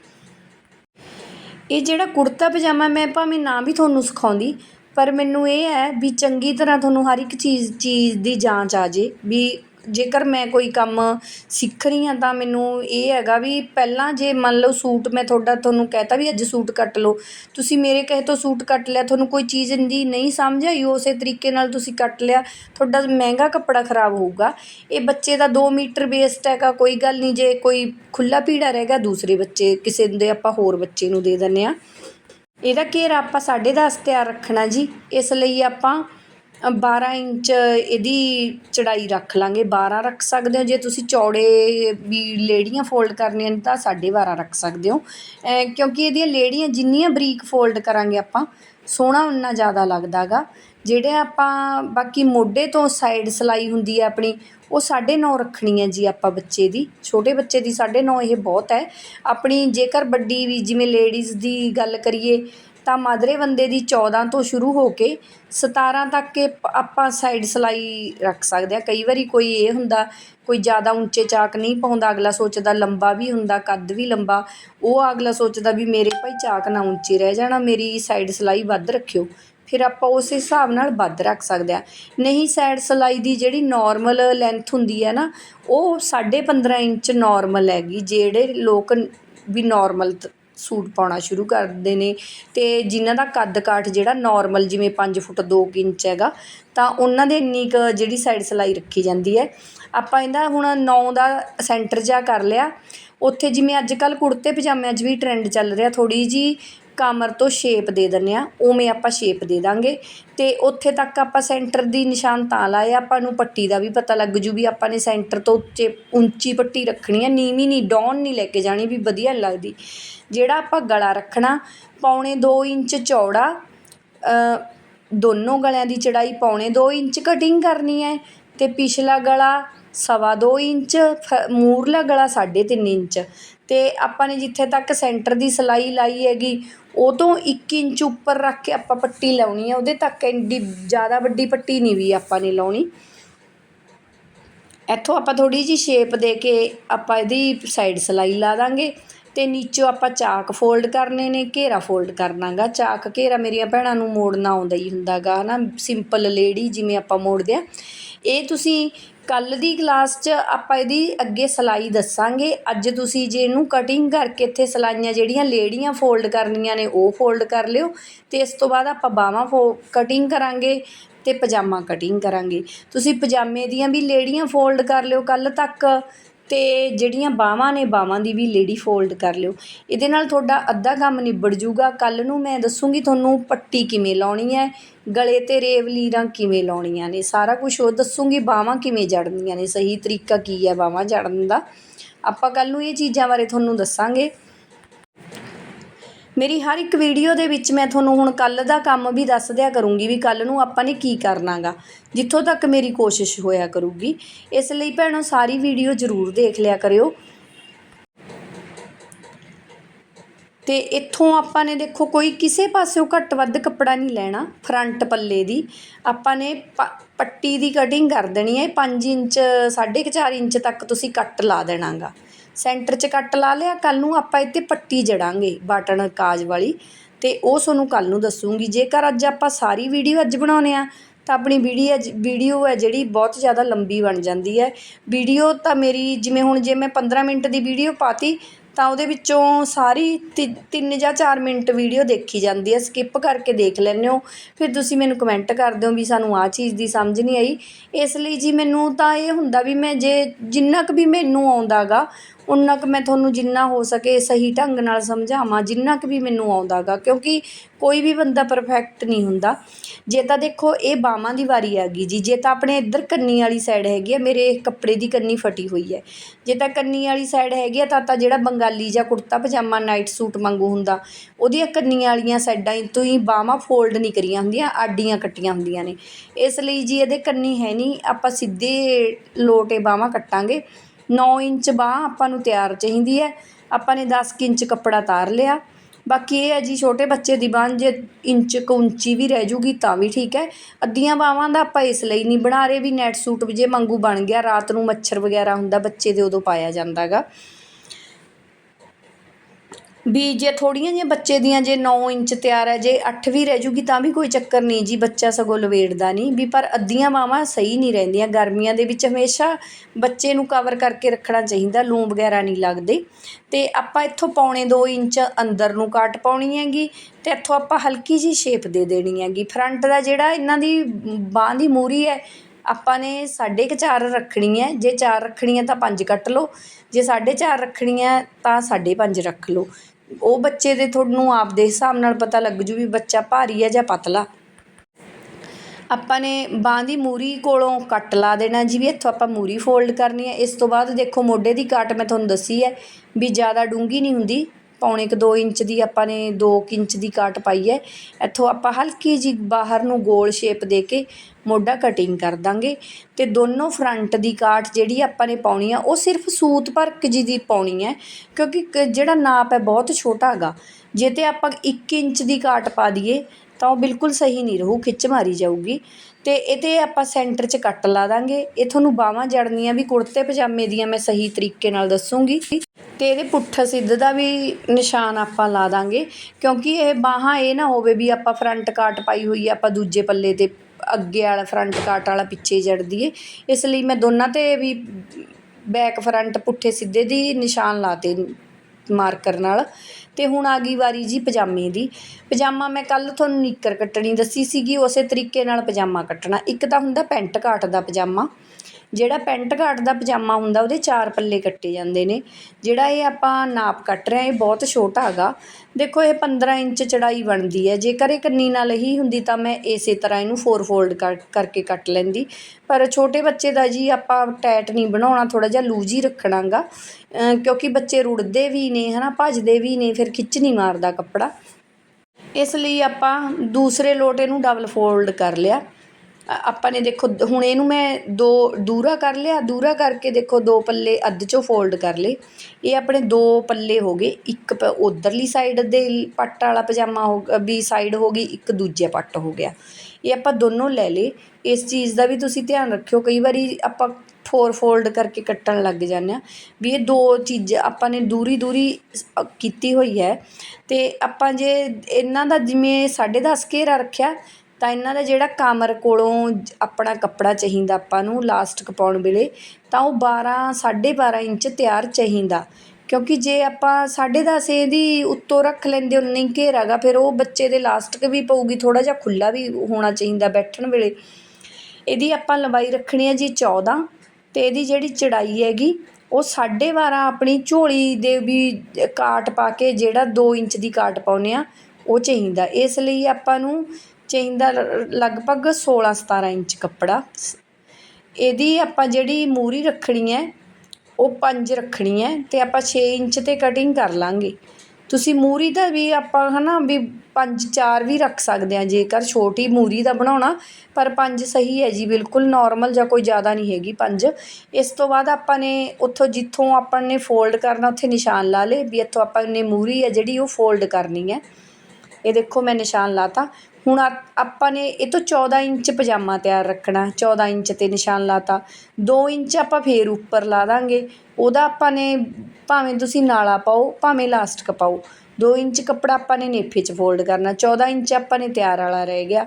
ਇਹ ਜਿਹੜਾ ਕੁੜਤਾ ਪਜਾਮਾ ਮੈਂ ਭਾਵੇਂ ਨਾ ਵੀ ਤੁਹਾਨੂੰ ਸਿਖਾਉਂਦੀ, ਪਰ ਮੈਨੂੰ ਇਹ ਹੈ ਵੀ ਚੰਗੀ ਤਰ੍ਹਾਂ ਤੁਹਾਨੂੰ ਹਰ ਇੱਕ ਚੀਜ਼ ਚੀਜ਼ ਦੀ ਜਾਂਚ ਆ ਜੇ, ਵੀ ਜੇਕਰ ਮੈਂ ਕੋਈ ਕੰਮ ਸਿੱਖ ਰਹੀ ਹਾਂ ਤਾਂ ਮੈਨੂੰ ਇਹ ਹੈਗਾ ਵੀ ਪਹਿਲਾਂ ਜੇ ਮੰਨ ਲਓ ਸੂਟ ਮੈਂ ਤੁਹਾਡਾ ਤੁਹਾਨੂੰ ਕਹਿ ਤਾ ਵੀ ਅੱਜ ਸੂਟ ਕੱਟ ਲਓ, ਤੁਸੀਂ ਮੇਰੇ ਕਹੇ ਤੋਂ ਸੂਟ ਕੱਟ ਲਿਆ, ਤੁਹਾਨੂੰ ਕੋਈ ਚੀਜ਼ ਦੀ ਨਹੀਂ ਸਮਝ ਆਈ, ਉਸੇ ਤਰੀਕੇ ਨਾਲ ਤੁਸੀਂ ਕੱਟ ਲਿਆ, ਤੁਹਾਡਾ ਮਹਿੰਗਾ ਕੱਪੜਾ ਖਰਾਬ ਹੋਊਗਾ, ਇਹ ਬੱਚੇ ਦਾ 2 ਮੀਟਰ ਵੇਸਟ ਹੈਗਾ, ਕੋਈ ਗੱਲ ਨਹੀਂ, ਜੇ ਕੋਈ ਖੁੱਲਾ ਪੀੜਾ ਰਹੇਗਾ ਦੂਸਰੇ ਬੱਚੇ, ਕਿਸੇ ਦੇ ਆਪਾਂ ਹੋਰ ਬੱਚੇ ਨੂੰ ਦੇ ਦਿੰਦੇ ਆ ਇਹਦਾ ਘੇਰਾ ਆਪਾਂ 10.5 ਤਿਆਰ ਰੱਖਣਾ ਜੀ, ਇਸ ਲਈ ਆਪਾਂ ਬਾਰ੍ਹਾਂ ਇੰਚ ਇਹਦੀ ਚੜਾਈ ਰੱਖ ਲਵਾਂਗੇ ਬਾਰ੍ਹਾਂ ਰੱਖ ਸਕਦੇ ਹੋ। ਜੇ ਤੁਸੀਂ ਚੌੜੇ ਵੀ ਲੇੜੀਆਂ ਫੋਲਡ ਕਰਨੀਆਂ ਨੇ ਤਾਂ 12.5 ਰੱਖ ਸਕਦੇ ਹੋ। ਕਿਉਂਕਿ ਇਹਦੀਆਂ ਲੇੜੀਆਂ ਜਿੰਨੀਆਂ ਬਰੀਕ ਫੋਲਡ ਕਰਾਂਗੇ ਆਪਾਂ, ਸੋਹਣਾ ਉਨਾ ਜ਼ਿਆਦਾ ਲੱਗਦਾ ਗਾ। ਜਿਹੜੇ ਆਪਾਂ, ਬਾਕੀ ਮੋਢੇ ਤੋਂ ਸਾਈਡ ਸਿਲਾਈ ਹੁੰਦੀ ਹੈ ਆਪਣੀ, ਉਹ 9.5 ਰੱਖਣੀ ਹੈ ਜੀ ਆਪਾਂ ਬੱਚੇ ਦੀ। ਛੋਟੇ ਬੱਚੇ ਦੀ 9.5 ਇਹ ਬਹੁਤ ਹੈ। ਆਪਣੀ ਜੇਕਰ ਵੱਡੀ ਵੀ ਜਿਵੇਂ ਲੇਡੀਜ਼ ਦੀ ਗੱਲ ਕਰੀਏ ਤਾਂ ਮਾਦਰੇ ਬੰਦੇ ਦੀ 14 ਤੋਂ ਸ਼ੁਰੂ ਹੋ ਕੇ 17 ਤੱਕ ਇਹ ਆਪਾਂ ਸਾਈਡ ਸਲਾਈ ਰੱਖ ਸਕਦੇ ਆ ਕਈ ਵਾਰੀ ਕੋਈ ਇਹ ਹੁੰਦਾ, ਕੋਈ ਜ਼ਿਆਦਾ ਉੱਚੇ ਚਾਕ ਨਹੀਂ ਪਾਉਂਦਾ, ਅਗਲਾ ਸੋਚਦਾ ਲੰਬਾ ਵੀ ਹੁੰਦਾ, ਕੱਦ ਵੀ ਲੰਬਾ। ਉਹ ਅਗਲਾ ਸੋਚਦਾ ਵੀ ਮੇਰੇ ਭਾਈ ਚਾਕ ਨਾ ਉੱਚੇ ਰਹਿ ਜਾਣਾ, ਮੇਰੀ ਸਾਈਡ ਸਲਾਈ ਵੱਧ ਰੱਖਿਓ। ਫਿਰ ਆਪਾਂ ਉਸ ਹਿਸਾਬ ਨਾਲ ਵੱਧ ਰੱਖ ਸਕਦੇ ਆ ਨਹੀਂ, ਸਾਈਡ ਸਲਾਈ ਦੀ ਜਿਹੜੀ ਨਾਰਮਲ ਲੈਂਥ ਹੁੰਦੀ ਹੈ ਨਾ, ਉਹ 15.5 ਇੰਚ ਨਾਰਮਲ ਹੈਗੀ, ਜਿਹੜੇ ਲੋਕ ਵੀ ਨਾਰਮਲ ਸੂਟ ਪਾਉਣਾ ਸ਼ੁਰੂ ਕਰਦੇ ਨੇ ਤੇ ਜਿਨ੍ਹਾਂ ਦਾ ਕੱਦ ਕਾਠ ਜਿਹੜਾ ਨਾਰਮਲ ਜਿਵੇਂ 5 ਫੁੱਟ 2 ਇੰਚ ਹੈਗਾ, ਤਾਂ ਉਹਨਾਂ ਦੇ ਇੰਨੀ ਕੁ ਜਿਹੜੀ ਸਾਈਡ ਸਿਲਾਈ ਰੱਖੀ ਜਾਂਦੀ ਹੈ। ਆਪਾਂ ਇਹਦਾ ਹੁਣ 9 ਦਾ ਸੈਂਟਰ ਜਾ ਕਰ ਲਿਆ। ਉੱਥੇ ਜਿਵੇਂ ਅੱਜ ਕੱਲ ਕੁੜਤੇ ਪਜਾਮਿਆਂ 'ਚ ਵੀ ਟ੍ਰੈਂਡ ਚੱਲ ਰਿਹਾ ਥੋੜੀ ਜੀ ਕਮਰ ਤੋਂ ਸ਼ੇਪ ਦੇ ਦਿੰਦੇ ਆ ਉਵੇਂ ਆਪਾਂ ਸ਼ੇਪ ਦੇ ਦਾਂਗੇ। ਤੇ ਉੱਥੇ ਤੱਕ ਆਪਾਂ ਸੈਂਟਰ ਦੀ ਨਿਸ਼ਾਨ ਤਾਂ ਲਾਇਆ, ਆਪਾਂ ਨੂੰ ਪੱਟੀ ਦਾ ਵੀ ਪਤਾ ਲੱਗ ਜੂ ਵੀ ਆਪਾਂ ਨੇ ਸੈਂਟਰ ਤੋਂ ਉੱਚੇ ਉੱਚੀ ਪੱਟੀ ਰੱਖਣੀ ਹੈ ਨੀਵੀਂ ਨਹੀਂ, ਡਾਊਨ ਨਹੀਂ ਲੈ ਕੇ ਜਾਣੀ ਵੀ ਵਧੀਆ ਲੱਗਦੀ। ਜਿਹੜਾ ਆਪਾਂ ਗਲਾ ਰੱਖਣਾ, ਪੌਣੇ 2 ਇੰਚ ਚੌੜਾ ਦੋਨੋਂ ਗਲਿਆਂ ਦੀ ਚੜਾਈ ਪੌਣੇ 2 ਇੰਚ ਕਟਿੰਗ ਕਰਨੀ ਹੈ। ਤੇ ਪਿਛਲਾ ਗਲਾ ਸਵਾ 2 ਇੰਚ, ਫ- ਮੂਰਲਾ ਗਲਾ 3.5 ਇੰਚ। ਤੇ ਆਪਾਂ ਨੇ ਜਿੱਥੇ ਤੱਕ ਸੈਂਟਰ ਦੀ ਸਲਾਈ ਲਾਈ ਹੈਗੀ ਉਹ ਤੋਂ ਇੱਕ ਇੰਚ ਉੱਪਰ ਰੱਖ ਕੇ ਆਪਾਂ ਪੱਟੀ ਲਾਉਣੀ ਹੈ ਉਹਦੇ ਤੱਕ ਐਡੀ ਜ਼ਿਆਦਾ ਵੱਡੀ ਪੱਟੀ ਨਹੀਂ ਵੀ ਆਪਾਂ ਨੇ ਲਾਉਣੀ। ਇੱਥੋਂ ਆਪਾਂ ਥੋੜੀ ਜੀ ਸ਼ੇਪ ਦੇ ਕੇ ਆਪਾਂ ਇਹਦੀ ਸਾਈਡ ਸਲਾਈ ਲਾ ਦਾਂਗੇ ਤੇ ਨੀਚੋਂ ਆਪਾਂ ਚਾਕ ਫੋਲਡ ਕਰਨੇ ਨੇ, ਘੇਰਾ ਫੋਲਡ ਕਰਨਾਗਾ ਚਾਕ, ਘੇਰਾ ਮੇਰੀਆਂ ਭੈਣਾਂ ਨੂੰ ਮੋੜਨਾ ਆਉਂਦਾ ਹੀ ਹੁੰਦਾਗਾ ਹਨਾ। ਸਿੰਪਲ ਲੇਡੀ ਜਿਵੇਂ ਆਪਾਂ ਮੋੜਦੇ ਆ। ਇਹ ਤੁਸੀਂ ਕੱਲ੍ਹ ਦੀ ਕਲਾਸ 'ਚ ਆਪਾਂ ਇਹਦੀ ਅੱਗੇ ਸਿਲਾਈ ਦੱਸਾਂਗੇ। ਅੱਜ ਤੁਸੀਂ ਜੇ ਇਹਨੂੰ ਕਟਿੰਗ ਕਰਕੇ ਇੱਥੇ ਸਿਲਾਈਆਂ ਜਿਹੜੀਆਂ ਲੇੜੀਆਂ ਫੋਲਡ ਕਰਨੀਆਂ ਨੇ, ਉਹ ਫੋਲਡ ਕਰ ਲਿਓ। ਅਤੇ ਇਸ ਤੋਂ ਬਾਅਦ ਆਪਾਂ ਬਾਹਾਂ ਫੋ ਕਟਿੰਗ ਕਰਾਂਗੇ ਅਤੇ ਪਜਾਮਾ ਕਟਿੰਗ ਕਰਾਂਗੇ। ਤੁਸੀਂ ਪਜਾਮੇ ਦੀਆਂ ਵੀ ਲੇੜੀਆਂ ਫੋਲਡ ਕਰ ਲਿਓ ਕੱਲ੍ਹ ਤੱਕ। ਤੇ ਜਿਹੜੀਆਂ ਬਾਹਾਂ ਨੇ ਬਾਹਾਂ ਦੀ ਵੀ ਲੇਡੀ ਫੋਲਡ ਕਰ ਲਿਓ। ਇਹਦੇ ਨਾਲ ਤੁਹਾਡਾ ਅੱਧਾ ਕੰਮ ਨਿਬੜ ਜੂਗਾ। ਕੱਲ ਨੂੰ ਮੈਂ ਦੱਸੂਗੀ ਤੁਹਾਨੂੰ ਪੱਟੀ ਕਿਵੇਂ ਲਾਉਣੀ ਹੈ, ਗਲੇ ਤੇ ਰੇਵਲੀਰਾਂ ਕਿਵੇਂ ਲਾਉਣੀਆਂ ਨੇ, ਸਾਰਾ ਕੁਝ ਉਹ ਦੱਸੂਗੀ ਬਾਹਾਂ ਕਿਵੇਂ ਜੜਨੀਆਂ ਨੇ, ਸਹੀ ਤਰੀਕਾ ਕੀ ਹੈ ਬਾਹਾਂ ਜੜਨ ਦਾ। ਆਪਾਂ ਕੱਲ ਨੂੰ ਇਹ ਚੀਜ਼ਾਂ ਬਾਰੇ ਤੁਹਾਨੂੰ ਦੱਸਾਂਗੇ। ਮੇਰੀ ਹਰ ਇੱਕ ਵੀਡੀਓ ਦੇ ਵਿੱਚ ਮੈਂ ਤੁਹਾਨੂੰ ਹੁਣ ਕੱਲ ਦਾ ਕੰਮ ਵੀ ਦੱਸ ਦਿਆ ਕਰੂੰਗੀ ਵੀ ਕੱਲ ਨੂੰ ਆਪਾਂ ਨੇ ਕੀ ਕਰਨਾਗਾ, ਜਿੱਥੋਂ ਤੱਕ ਮੇਰੀ ਕੋਸ਼ਿਸ਼ ਹੋਇਆ ਕਰੂਗੀ। ਇਸ ਲਈ ਭੈਣੋ ਸਾਰੀ ਵੀਡੀਓ ਜ਼ਰੂਰ ਦੇਖ ਲਿਆ ਕਰਿਓ। ਤੇ ਇੱਥੋਂ ਆਪਾਂ ਨੇ ਦੇਖੋ ਕੋਈ ਕਿਸੇ ਪਾਸਿਓਂ ਘੱਟ ਵੱਧ ਕੱਪੜਾ ਨਹੀਂ ਲੈਣਾ, ਫਰੰਟ ਪੱਲੇ ਦੀ। ਆਪਾਂ ਨੇ ਪੱਟੀ ਦੀ ਕਟਿੰਗ ਕਰ ਦੇਣੀ ਹੈ 5 ਇੰਚ 4.5 ਇੰਚ ਤੱਕ ਤੁਸੀਂ ਕੱਟ ਲਾ ਦੇਣਾਗਾ। ਸੈਂਟਰ 'ਚ ਕੱਟ ਲਾ ਲਿਆ, ਕੱਲ੍ਹ ਨੂੰ ਆਪਾਂ ਇੱਥੇ ਪੱਟੀ ਜੜਾਂਗੇ ਬਟਨ ਕਾਜ ਵਾਲੀ। ਅਤੇ ਉਹ ਤੁਹਾਨੂੰ ਕੱਲ੍ਹ ਨੂੰ ਦੱਸੂੰਗੀ। ਜੇਕਰ ਅੱਜ ਆਪਾਂ ਸਾਰੀ ਵੀਡੀਓ ਅੱਜ ਬਣਾਉਂਦੇ ਹਾਂ ਤਾਂ ਆਪਣੀ ਵੀਡੀਓ ਵੀਡੀਓ ਹੈ ਜਿਹੜੀ ਬਹੁਤ ਜ਼ਿਆਦਾ ਲੰਬੀ ਬਣ ਜਾਂਦੀ ਹੈ। ਵੀਡੀਓ ਤਾਂ ਮੇਰੀ, ਜਿਵੇਂ ਹੁਣ ਜੇ ਮੈਂ 15 ਮਿੰਟ ਦੀ ਵੀਡੀਓ ਪਾਤੀ, ਤਾਂ ਉਹਦੇ ਵਿੱਚੋਂ ਸਾਰੀ ਤਿ- ਤਿੰਨ ਜਾਂ ਚਾਰ ਮਿੰਟ ਵੀਡੀਓ ਦੇਖੀ ਜਾਂਦੀ ਹੈ। ਸਕਿੱਪ ਕਰਕੇ ਦੇਖ ਲੈਂਦੇ ਹੋ। ਫਿਰ ਤੁਸੀਂ ਮੈਨੂੰ ਕਮੈਂਟ ਕਰਦੇ ਹੋ ਵੀ ਸਾਨੂੰ ਆਹ ਚੀਜ਼ ਦੀ ਸਮਝ ਨਹੀਂ ਆਈ। ਇਸ ਲਈ ਜੀ ਮੈਨੂੰ ਤਾਂ ਇਹ ਹੁੰਦਾ ਵੀ ਮੈਂ ਜੇ, ਜਿੰਨਾ ਕੁ ਵੀ ਮੈਨੂੰ ਆਉਂਦਾਗਾ ਉਨਾ ਕੁ ਮੈਂ ਤੁਹਾਨੂੰ ਜਿੰਨਾ ਹੋ ਸਕੇ ਸਹੀ ਢੰਗ ਨਾਲ ਸਮਝਾਵਾਂ, ਜਿੰਨਾ ਕੁ ਵੀ ਮੈਨੂੰ ਆਉਂਦਾ ਗਾ ਕਿਉਂਕਿ ਕੋਈ ਵੀ ਬੰਦਾ ਪਰਫੈਕਟ ਨਹੀਂ ਹੁੰਦਾ। ਜੇ ਤਾਂ ਦੇਖੋ, ਇਹ ਬਾਹਾਂ ਦੀ ਵਾਰੀ ਆ ਗਈ ਜੀ। ਜੇ ਤਾਂ ਆਪਣੇ ਇੱਧਰ ਕੰਨੀ ਵਾਲੀ ਸਾਈਡ ਹੈਗੀ ਆ, ਮੇਰੇ ਕੱਪੜੇ ਦੀ ਕੰਨੀ ਫਟੀ ਹੋਈ ਹੈ। ਜੇ ਤਾਂ ਕੰਨੀ ਵਾਲੀ ਸਾਈਡ ਹੈਗੀ ਆ, ਤਾਂ ਤਾਂ ਜਿਹੜਾ ਬੰਗਾਲੀ ਜਾਂ ਕੁੜਤਾ ਪਜਾਮਾ ਨਾਈਟ ਸੂਟ ਵਾਂਗੂ ਹੁੰਦਾ, ਉਹਦੀਆਂ ਕੰਨੀਆਂ ਵਾਲੀਆਂ ਸਾਈਡਾਂ ਤੋਂ ਹੀ ਬਾਹਾਂ ਫੋਲਡ ਨਹੀਂ ਕਰੀਆਂ ਹੁੰਦੀਆਂ, ਆਡੀਆਂ ਕੱਟੀਆਂ ਹੁੰਦੀਆਂ ਨੇ। ਇਸ ਲਈ ਜੀ ਇਹਦੇ ਕੰਨੀ ਹੈ ਨਹੀਂ, ਆਪਾਂ ਸਿੱਧੇ ਲੋਟੇ ਬਾਹਾਂ ਕੱਟਾਂਗੇ। ਨੌ ਇੰਚ ਬਾਂਹ ਆਪਾਂ ਨੂੰ ਤਿਆਰ ਚਾਹੀਦੀ ਹੈ। ਆਪਾਂ ਨੇ 10 ਕੁ ਇੰਚ ਕੱਪੜਾ ਤਾਰ ਲਿਆ। ਬਾਕੀ ਇਹ ਹੈ ਜੀ, ਛੋਟੇ ਬੱਚੇ ਦੀ ਬਾਂਹ ਜੇ ਇੰਚ ਕੁ ਉੱਚੀ ਵੀ ਰਹਿ ਜੂਗੀ ਤਾਂ ਵੀ ਠੀਕ ਹੈ। ਅੱਧੀਆਂ ਬਾਹਾਂ ਦਾ ਆਪਾਂ ਇਸ ਲਈ ਨਹੀਂ ਬਣਾ ਰਹੇ ਵੀ ਨੈਟ ਸੂਟ ਵੀ ਜੇ ਮੰਗੂ ਬਣ ਗਿਆ, ਰਾਤ ਨੂੰ ਮੱਛਰ ਵਗੈਰਾ ਹੁੰਦਾ, ਬੱਚੇ ਦੇ ਉਦੋਂ ਪਾਇਆ ਜਾਂਦਾ ਗਾ। ਵੀ ਜੇ ਥੋੜ੍ਹੀਆਂ ਜਿਹੀਆਂ ਬੱਚੇ ਦੀਆਂ ਜੇ 9 ਇੰਚ ਤਿਆਰ ਹੈ, ਜੇ 8 ਵੀ ਰਹਿ ਜੂਗੀ ਤਾਂ ਵੀ ਕੋਈ ਚੱਕਰ ਨਹੀਂ ਜੀ, ਬੱਚਾ ਸਗੋਂ ਲਵੇੜਦਾ ਨਹੀਂ। ਵੀ ਪਰ ਅੱਧੀਆਂ ਬਾਹਾਂ ਸਹੀ ਨਹੀਂ ਰਹਿੰਦੀਆਂ। ਗਰਮੀਆਂ ਦੇ ਵਿੱਚ ਹਮੇਸ਼ਾ ਬੱਚੇ ਨੂੰ ਕਵਰ ਕਰਕੇ ਰੱਖਣਾ ਚਾਹੀਦਾ, ਲੂੰ ਵਗੈਰਾ ਨਹੀਂ ਲੱਗਦੇ। ਤੇ ਆਪਾਂ ਇੱਥੋਂ ਪੌਣੇ 2 ਇੰਚ ਅੰਦਰ ਨੂੰ ਕਾਟ ਪਾਉਣੀ ਹੈਗੀ ਤੇ ਇੱਥੋਂ ਆਪਾਂ ਹਲਕੀ ਜੀ ਸ਼ੇਪ ਦੇ ਦੇਣੀ ਹੈਗੀ। ਫਰੰਟ ਦਾ ਜਿਹੜਾ ਇਹਨਾਂ ਦੀ ਬਾਂਹ ਦੀ ਮੂਰੀ ਹੈ, ਆਪਾਂ ਨੇ ਸਾਢੇ ਕੁ ਚਾਰ ਰੱਖਣੀ ਹੈ। ਜੇ ਚਾਰ ਰੱਖਣੀ ਹੈ ਤਾਂ ਪੰਜ ਕੱਟ ਲਓ। ਜੇ ਸਾਢੇ ਚਾਰ ਰੱਖਣੀ ਹੈ ਤਾਂ ਸਾਢੇ ਪੰਜ ਰੱਖ ਲਓ। ਉਹ ਬੱਚੇ ਦੇ ਤੁਹਾਨੂੰ ਆਪ ਦੇ ਹਿਸਾਬ ਨਾਲ ਪਤਾ ਲੱਗ ਜੂ ਵੀ ਬੱਚਾ ਭਾਰੀ ਹੈ ਜਾਂ ਪਤਲਾ। ਆਪਾਂ ਨੇ ਬਾਂਹ ਦੀ ਮੂਰੀ ਕੋਲੋਂ ਕੱਟ ਲਾ ਦੇਣਾ ਜੀ ਵੀ ਇੱਥੋਂ ਆਪਾਂ ਮੂਰੀ ਫੋਲਡ ਕਰਨੀ ਹੈ ਇਸ ਤੋਂ ਬਾਅਦ ਦੇਖੋ ਮੋਢੇ ਦੀ ਕਾਟ ਮੈਂ ਤੁਹਾਨੂੰ ਦੱਸੀ ਹੈ ਵੀ ਜ਼ਿਆਦਾ ਡੂੰਘੀ ਨਹੀਂ ਹੁੰਦੀ। ਪੌਣੇ ਕੁ 2 ਇੰਚ ਦੀ ਆਪਾਂ ਨੇ 2 ਇੰਚ ਦੀ ਕਾਟ ਪਾਈ ਹੈ। ਇੱਥੋਂ ਆਪਾਂ ਹਲਕੀ ਜੀ ਬਾਹਰ ਨੂੰ ਗੋਲ ਸ਼ੇਪ ਦੇ ਕੇ ਮੋਢਾ ਕਟਿੰਗ ਕਰ ਦਾਂਗੇ ਤੇ ਦੋਨੋਂ ਫਰੰਟ ਦੀ ਕਾਟ ਜਿਹੜੀ ਆਪਾਂ ਨੇ ਪਾਉਣੀ ਆ, ਉਹ ਸਿਰਫ ਸੂਤ ਭਰਕ ਜੀ ਦੀ ਪਾਉਣੀ ਹੈ, ਕਿਉਂਕਿ ਕ- ਜਿਹੜਾ ਨਾਪ ਹੈ ਬਹੁਤ ਛੋਟਾ ਹੈਗਾ। ਜੇ ਤੇ ਆਪਾਂ 1 ਇੰਚ ਦੀ ਕਾਟ ਪਾ ਦਈਏ, ਤਾਂ ਉਹ ਬਿਲਕੁਲ ਸਹੀ ਨਹੀਂ ਰਹੂ, ਖਿੱਚ ਮਾਰੀ ਜਾਊਗੀ। ਤੇ ਇਹਦੇ ਆਪਾਂ ਸੈਂਟਰ 'ਚ ਕੱਟ ਲਾ ਦਾਂਗੇ। ਇਹ ਤੁਹਾਨੂੰ ਬਾਹਾਂ ਜੜਨੀਆਂ ਵੀ ਕੁੜਤੇ ਪਜਾਮੇ ਦੀਆਂ ਮੈਂ ਸਹੀ ਤਰੀਕੇ ਨਾਲ ਦੱਸੂਗੀ। ਤੇ ਇਹਦੇ ਪੁੱਠ ਸਿੱਧ ਦਾ ਵੀ ਨਿਸ਼ਾਨ ਆਪਾਂ ਲਾ ਦਾਂਗੇ, ਕਿਉਂਕਿ ਇਹ ਬਾਹਾਂ ਇਹ ਨਾ ਹੋਵੇ ਵੀ ਆਪਾਂ ਫਰੰਟ ਕਾਟ ਪਾਈ ਹੋਈ ਆ, ਆਪਾਂ ਦੂਜੇ ਪੱਲੇ ਤੇ ਅੱਗੇ ਵਾਲਾ ਫਰੰਟ ਕਾਟ ਵਾਲਾ ਪਿੱਛੇ ਜੜ ਦਈਏ। ਇਸ ਲਈ ਮੈਂ ਦੋਨਾਂ ਤੇ ਵੀ ਬੈਕ ਫਰੰਟ ਪੁੱਠੇ ਸਿੱਧੇ ਦੀ ਨਿਸ਼ਾਨ ਲਾਤੇ ਮਾਰਕਰ ਨਾਲ। ਤੇ ਹੁਣ ਆ ਗਈ ਵਾਰੀ ਜੀ ਪਜਾਮੇ ਦੀ। ਪਜਾਮਾ ਮੈਂ ਕੱਲ ਤੁਹਾਨੂੰ ਨਿੱਕਰ ਕੱਟਣੀ ਦੱਸੀ ਸੀਗੀ, ਉਸੇ ਤਰੀਕੇ ਨਾਲ ਪਜਾਮਾ ਕੱਟਣਾ। ਇੱਕ ਤਾਂ ਹੁੰਦਾ ਪੈਂਟ ਕਾਟ ਦਾ ਪਜਾਮਾ ਜਿਹੜਾ ਪੈਂਟ ਕਾਟ ਦਾ ਪਜਾਮਾ ਹੁੰਦਾ, ਉਹਦੇ ਚਾਰ ਪੱਲੇ ਕੱਟੇ ਜਾਂਦੇ ਨੇ। ਜਿਹੜਾ ਇਹ ਆਪਾਂ ਨਾਪ ਕੱਟ ਰਹੇ ਹਾਂ, ਇਹ ਬਹੁਤ ਛੋਟਾ ਹੈਗਾ। ਦੇਖੋ, ਇਹ 15 ਇੰਚ ਚੜਾਈ ਬਣਦੀ ਹੈ। ਜੇਕਰ ਇਹ ਕੰਨੀ ਨਾਲ ਹੀ ਹੁੰਦੀ ਤਾਂ ਮੈਂ ਇਸੇ ਤਰ੍ਹਾਂ ਇਹਨੂੰ ਫੋਰ ਫੋਲਡ ਕਰਕੇ ਕੱਟ ਲੈਂਦੀ। ਪਰ ਛੋਟੇ ਬੱਚੇ ਦਾ ਜੀ ਆਪਾਂ ਟੈਟ ਨਹੀਂ ਬਣਾਉਣਾ ਥੋੜਾ ਜਿਹਾ ਲੂਜ ਹੀ ਰੱਖਣਾਗਾ। ਕਿਉਂਕਿ ਬੱਚੇ ਰੁੜਦੇ ਵੀ ਨੇ, ਹਨਾ, ਭੱਜਦੇ ਵੀ ਨੇ, ਫਿਰ ਖਿੱਚ ਨਹੀਂ ਮਾਰਦਾ ਕੱਪੜਾ। ਇਸ ਲਈ ਆਪਾਂ ਦੂਸਰੇ ਲੋਟੇ ਨੂੰ ਡਬਲ ਫੋਲਡ ਕਰ ਲਿਆ। ਆਪਾਂ ਨੇ ਦੇਖੋ ਹੁਣ ਇਹਨੂੰ ਮੈਂ ਦੋ ਦੂਰਾ ਕਰ ਲਿਆ, ਦੂਰਾ ਕਰਕੇ ਦੇਖੋ, ਦੋ ਪੱਲੇ ਅੱਧ ਚੋਂ ਫੋਲਡ ਕਰ ਲਏ। ਇਹ ਆਪਣੇ ਦੋ ਪੱਲੇ ਹੋ ਗਏ, ਇੱਕ ਪ- ਉਧਰਲੀ ਸਾਈਡ ਦੇ ਪੱਟ ਵਾਲਾ ਪਜਾਮਾ ਹੋ ਵੀ ਸਾਈਡ ਹੋ ਗਈ, ਇੱਕ ਦੂਜੇ ਪੱਟ ਹੋ ਗਿਆ। ਇਹ ਆਪਾਂ ਦੋਨੋਂ ਲੈ ਲਏ। ਇਸ ਚੀਜ਼ ਦਾ ਵੀ ਤੁਸੀਂ ਧਿਆਨ ਰੱਖਿਓ, ਕਈ ਵਾਰੀ ਆਪਾਂ ਫੋਰ ਫੋਲਡ ਕਰਕੇ ਕੱਟਣ ਲੱਗ ਜਾਂਦੇ ਆ ਵੀ ਇਹ ਦੋ ਚੀਜ਼ ਆਪਾਂ ਨੇ ਦੂਰੀ ਦੂਰੀ ਕੀਤੀ ਹੋਈ ਹੈ। ਤੇ ਆਪਾਂ ਜੇ ਇਹਨਾਂ ਦਾ ਜਿਵੇਂ 10.5 ਘੇਰਾ ਰੱਖਿਆ ਤਾਂ ਇਹਨਾਂ ਦਾ ਜਿਹੜਾ ਕਮਰ ਕੋਲੋਂ ਆਪਣਾ ਕੱਪੜਾ ਚਾਹੀਦਾ ਆਪਾਂ ਨੂੰ ਲਾਸਟਿਕ ਪਾਉਣ ਵੇਲੇ, ਤਾਂ ਉਹ 12 12.5 ਇੰਚ ਤਿਆਰ ਚਾਹੀਦਾ। ਕਿਉਂਕਿ ਜੇ ਆਪਾਂ 10.5 ਇਹਦੀ ਉੱਤੋਂ ਰੱਖ ਲੈਂਦੇ ਉਨੀ ਘੇਰਾ ਗਾ, ਫਿਰ ਉਹ ਬੱਚੇ ਦੇ ਲਾਸਟਿਕ ਵੀ ਪਊਗੀ, ਥੋੜ੍ਹਾ ਜਿਹਾ ਖੁੱਲ੍ਹਾ ਵੀ ਹੋਣਾ ਚਾਹੀਦਾ ਬੈਠਣ ਵੇਲੇ। ਇਹਦੀ ਆਪਾਂ ਲੰਬਾਈ ਰੱਖਣੀ ਹੈ ਜੀ ਚੌਦਾਂ ਅਤੇ ਇਹਦੀ ਜਿਹੜੀ ਚੜਾਈ ਹੈਗੀ, ਉਹ 12.5 ਆਪਣੀ ਝੋਲੀ ਦੇ ਵੀ ਕਾਟ ਪਾ ਕੇ ਜਿਹੜਾ ਦੋ ਇੰਚ ਦੀ ਕਾਟ ਪਾਉਂਦੇ ਹਾਂ ਉਹ ਚਾਹੀਦਾ। ਇਸ ਲਈ ਆਪਾਂ ਨੂੰ ਚੇਨ ਦਾ ਲਗਭਗ 16 17 ਇੰਚ ਕੱਪੜਾ। ਇਹਦੀ ਆਪਾਂ ਜਿਹੜੀ ਮੂਰੀ ਰੱਖਣੀ ਹੈ, ਉਹ 5 ਰੱਖਣੀ ਹੈ ਤੇ ਆਪਾਂ 6 ਇੰਚ ਤੇ ਕਟਿੰਗ ਕਰ ਲਾਂਗੇ। ਤੁਸੀਂ ਮੂਰੀ ਦਾ ਵੀ ਆਪਾਂ ਹਨਾ ਵੀ 5 4 ਵੀ ਰੱਖ ਸਕਦੇ ਆ ਜੇਕਰ ਛੋਟੀ ਮੂਰੀ ਦਾ ਬਣਾਉਣਾ, ਪਰ 5 ਸਹੀ ਹੈ ਜੀ, ਬਿਲਕੁਲ ਨਾਰਮਲ ਜਾਂ ਕੋਈ ਜ਼ਿਆਦਾ ਨਹੀਂ ਹੈਗੀ 5 ਇਸ ਤੋਂ ਬਾਅਦ ਆਪਾਂ ਨੇ ਉੱਥੋਂ ਜਿੱਥੋਂ ਆਪਾਂ ਨੇ ਫੋਲਡ ਕਰਨਾ, ਉੱਥੇ ਨਿਸ਼ਾਨ ਲਾ ਲੇ ਵੀ ਇੱਥੋਂ ਆਪਾਂ ਨੇ ਮੂਰੀ ਹੈ ਜਿਹੜੀ ਉਹ ਫੋਲਡ ਕਰਨੀ ਹੈ। ਇਹ ਦੇਖੋ ਮੈਂ ਨਿਸ਼ਾਨ ਲਾਤਾ। ਹੁਣ ਆ- ਆਪਾਂ ਨੇ ਇਹ ਤੋਂ 14 ਇੰਚ ਪਜਾਮਾ ਤਿਆਰ ਰੱਖਣਾ। 14 ਇੰਚ ਤੇ ਨਿਸ਼ਾਨ ਲਾਤਾ। 2 ਇੰਚ ਆਪਾਂ ਫੇਰ ਉੱਪਰ ਲਾ ਦਾਂਗੇ। ਉਹਦਾ ਆਪਾਂ ਨੇ ਭਾਵੇਂ ਤੁਸੀਂ ਨਾਲਾ ਪਾਓ, ਭਾਵੇਂ ਲਾਸਟਿਕ ਪਾਓ। 2 ਇੰਚ ਕੱਪੜਾ ਆਪਾਂ ਨੇ ਨੇਫੇ 'ਚ ਫੋਲਡ ਕਰਨਾ। 14 ਇੰਚ ਆਪਾਂ ਨੇ ਤਿਆਰ ਵਾਲਾ ਰਹਿ ਗਿਆ।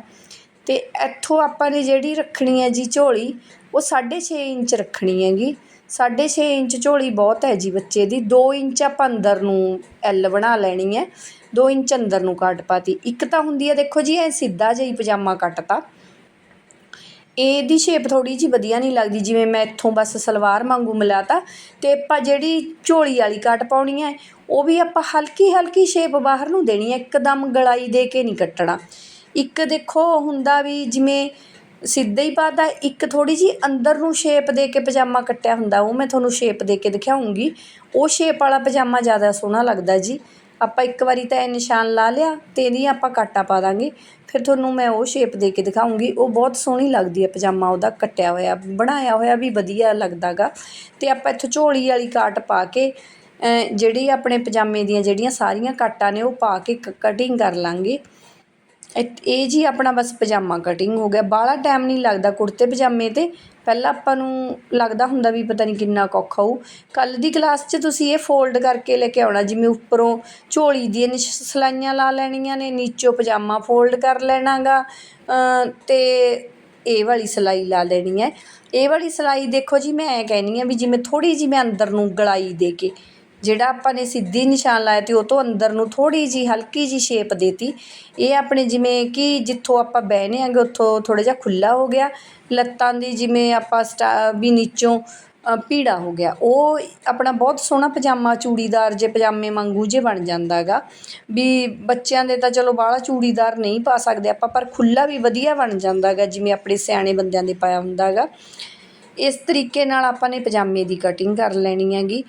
ਤੇ ਇੱਥੋਂ ਆਪਾਂ ਨੇ ਜਿਹੜੀ ਰੱਖਣੀ ਹੈ ਜੀ ਝੋਲੀ, ਉਹ 6.5 ਇੰਚ ਰੱਖਣੀ ਹੈਗੀ। 6.5 ਇੰਚ ਝੋਲੀ ਬਹੁਤ ਹੈ ਜੀ ਬੱਚੇ ਦੀ। 2 ਇੰਚ ਆਪਾਂ ਅੰਦਰ ਨੂੰ ਐਲ ਬਣਾ ਲੈਣੀ ਹੈ। 2 ਇੰਚ ਅੰਦਰ ਨੂੰ ਕੱਟ ਪਾਤੀ। ਇੱਕ ਤਾਂ ਹੁੰਦੀ ਹੈ ਦੇਖੋ ਜੀ, ਇਹ ਸਿੱਧਾ ਜਿਹਾ ਹੀ ਪਜਾਮਾ ਕੱਟਤਾ। ਇਹਦੀ ਸ਼ੇਪ ਥੋੜੀ ਜਿਹੀ ਵਧੀਆ ਨਹੀਂ ਲੱਗਦੀ, ਜਿਵੇਂ ਮੈਂ ਇੱਥੋਂ ਬਸ ਸਲਵਾਰ ਵਾਂਗੂ ਮਿਲਾਤਾ ਤੇ ਆਪਾਂ ਜਿਹੜੀ ਝੋਲੀ ਵਾਲੀ ਕੱਟ ਪਾਉਣੀ ਹੈ, ਉਹ ਵੀ ਆਪਾਂ ਹਲਕੀ ਹਲਕੀ ਸ਼ੇਪ ਬਾਹਰ ਨੂੰ ਦੇਣੀ ਹੈ, ਇੱਕਦਮ ਗਲਾਈ ਦੇ ਕੇ ਨਹੀਂ ਕੱਟਣਾ। ਇੱਕ ਦੇਖੋ ਹੁੰਦਾ ਵੀ ਜਿਵੇਂ ਸਿੱਧਾ ਹੀ ਪਾਤਾ, ਇੱਕ ਥੋੜੀ ਜਿਹੀ ਅੰਦਰ ਨੂੰ ਸ਼ੇਪ ਦੇ ਕੇ ਪਜਾਮਾ ਕੱਟਿਆ ਹੁੰਦਾ, ਉਹ ਮੈਂ ਤੁਹਾਨੂੰ ਸ਼ੇਪ ਦੇ ਕੇ ਦਿਖਾਉਂਗੀ। ਉਹ ਸ਼ੇਪ ਵਾਲਾ ਪਜਾਮਾ ਜ਼ਿਆਦਾ ਸੋਹਣਾ ਲੱਗਦਾ ਜੀ। ਆਪਾਂ ਇੱਕ ਵਾਰੀ ਤਾਂ ਇਹ ਨਿਸ਼ਾਨ ਲਾ ਲਿਆ ਤੇ ਇਹਦੀ ਆਪਾਂ ਕਾਟਾ ਪਾ ਦਾਂਗੇ। ਫਿਰ ਤੁਹਾਨੂੰ ਮੈਂ ਉਹ ਸ਼ੇਪ ਦੇ ਕੇ ਦਿਖਾਉਂਗੀ। ਉਹ ਬਹੁਤ ਸੋਹਣੀ ਲੱਗਦੀ ਹੈ ਪਜਾਮਾ ਉਹਦਾ ਕੱਟਿਆ ਹੋਇਆ, ਬਣਾਇਆ ਹੋਇਆ ਵੀ ਵਧੀਆ ਲੱਗਦਾਗਾ। ਤੇ ਆਪਾਂ ਇੱਥੋਂ ਝੋਲੀ ਵਾਲੀ ਕਾਟ ਪਾ ਕੇ ਜਿਹੜੀ ਆਪਣੇ ਪਜਾਮੇ ਦੀਆਂ ਜਿਹੜੀਆਂ ਸਾਰੀਆਂ ਕਾਟਾਂ ਨੇ ਉਹ ਪਾ ਕੇ ਕਟਿੰਗ ਕਰ ਲਾਂਗੇ। ਇਹ- ਇਹ ਜੀ ਆਪਣਾ ਬਸ ਪਜਾਮਾ ਕਟਿੰਗ ਹੋ ਗਿਆ। ਬਾਹਲਾ ਟਾਈਮ ਨਹੀਂ ਲੱਗਦਾ ਕੁੜਤੇ ਪਜਾਮੇ 'ਤੇ। ਪਹਿਲਾਂ ਆਪਾਂ ਨੂੰ ਲੱਗਦਾ ਹੁੰਦਾ ਵੀ ਪਤਾ ਨਹੀਂ ਕਿੰਨਾ ਕੁ ਔਖਾ ਹੋਊ। ਕੱਲ੍ਹ ਦੀ ਕਲਾਸ 'ਚ ਤੁਸੀਂ ਇਹ ਫੋਲਡ ਕਰਕੇ ਲੈ ਕੇ ਆਉਣਾ। ਜਿਵੇਂ ਉੱਪਰੋਂ ਝੋਲੀ ਦੀਆਂ ਨਿਸ਼ ਸਲਾਈਆਂ ਲਾ ਲੈਣੀਆਂ ਨੇ, ਨੀਚੋਂ ਪਜਾਮਾ ਫੋਲਡ ਕਰ ਲੈਣਾ ਗਾ ਅਤੇ ਇਹ ਵਾਲੀ ਸਿਲਾਈ ਲਾ ਲੈਣੀ ਹੈ। ਇਹ ਵਾਲੀ ਸਿਲਾਈ ਦੇਖੋ ਜੀ, ਮੈਂ ਐਂ ਕਹਿੰਦੀ ਹਾਂ ਵੀ ਜਿਵੇਂ ਥੋੜ੍ਹੀ ਜਿਹੀ ਮੈਂ ਅੰਦਰ ਨੂੰ ਗਲਾਈ ਦੇ ਕੇ ਜਿਹੜਾ ਆਪਾਂ ਨੇ ਸਿੱਧੀ ਨਿਸ਼ਾਨ ਲਾਇਆ ਤੇ ਉਹ ਤੋਂ ਅੰਦਰ ਨੂੰ ਥੋੜੀ ਜੀ ਹਲਕੀ ਜੀ ਸ਼ੇਪ ਦੇਤੀ। ਇਹ ਆਪਣੇ ਜਿਵੇਂ ਕਿ ਜਿੱਥੋਂ ਆਪਾਂ ਬਹਿਨੇ ਆਂਗੇ ਉੱਥੋਂ ਥੋੜਾ ਜਿਹਾ ਖੁੱਲਾ ਹੋ ਗਿਆ। ਲੱਤਾਂ ਦੀ ਜਿਵੇਂ ਆਪਾਂ ਸਟਾ ਵੀ ਨੀਚੋਂ ਅ, ਭੀੜਾ ਹੋ ਗਿਆ। ਉਹ ਆਪਣਾ ਬਹੁਤ ਸੋਹਣਾ ਪਜਾਮਾ ਚੂੜੀਦਾਰ ਜੇ ਪਜਾਮੇ ਵਾਂਗੂ ਜੇ ਬਣ ਜਾਂਦਾ ਗਾ। ਵੀ ਬੱਚਿਆਂ ਦੇ ਤਾਂ ਚਲੋ ਬਾਹਲਾ ਚੂੜੀਦਾਰ ਨਹੀਂ ਪਾ ਸਕਦੇ ਆਪਾਂ ਪਰ ਖੁੱਲਾ ਵੀ ਵਧੀਆ ਬਣ ਜਾਂਦਾ ਗਾ ਜਿਵੇਂ ਆਪਣੇ ਸਿਆਣੇ ਬੰਦਿਆਂ ਦੇ ਪਾਇਆ ਹੁੰਦਾ ਗਾ। ਇਸ ਤਰੀਕੇ ਨਾਲ ਆਪਾਂ ਨੇ ਪਜਾਮੇ ਦੀ ਕਟਿੰਗ ਕਰ ਲੈਣੀ ਹੈਗੀ।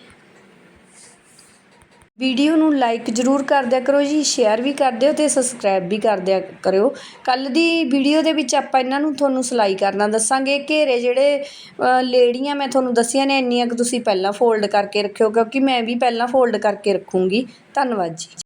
ਵੀਡੀਓ ਨੂੰ ਲਾਈਕ ਜ਼ਰੂਰ ਕਰ ਦਿਆ ਕਰੋ ਜੀ ਸ਼ੇਅਰ ਵੀ ਕਰ ਦਿਓ ਤੇ ਸਬਸਕ੍ਰਾਈਬ ਵੀ ਕਰ ਦਿਆ ਕਰਿਓ। ਕੱਲ ਦੀ ਵੀਡੀਓ ਦੇ ਵਿੱਚ ਆਪਾਂ ਇਹਨਾਂ ਨੂੰ ਤੁਹਾਨੂੰ ਸਿਲਾਈ ਕਰਨਾ ਦੱਸਾਂਗੇ। ਘੇਰੇ ਜਿਹੜੇ ਅ, ਲੇੜੀਆਂ ਮੈਂ ਤੁਹਾਨੂੰ ਦੱਸੀਆਂ ਨੇ ਇੰਨੀਆਂ ਕਿ ਤੁਸੀਂ ਪਹਿਲਾਂ ਫੋਲਡ ਕਰਕੇ ਰੱਖਿਓ ਕਿਉਂਕਿ ਮੈਂ ਵੀ ਪਹਿਲਾਂ ਫੋਲਡ ਕਰਕੇ ਰੱਖੂੰਗੀ। ਧੰਨਵਾਦ ਜੀ।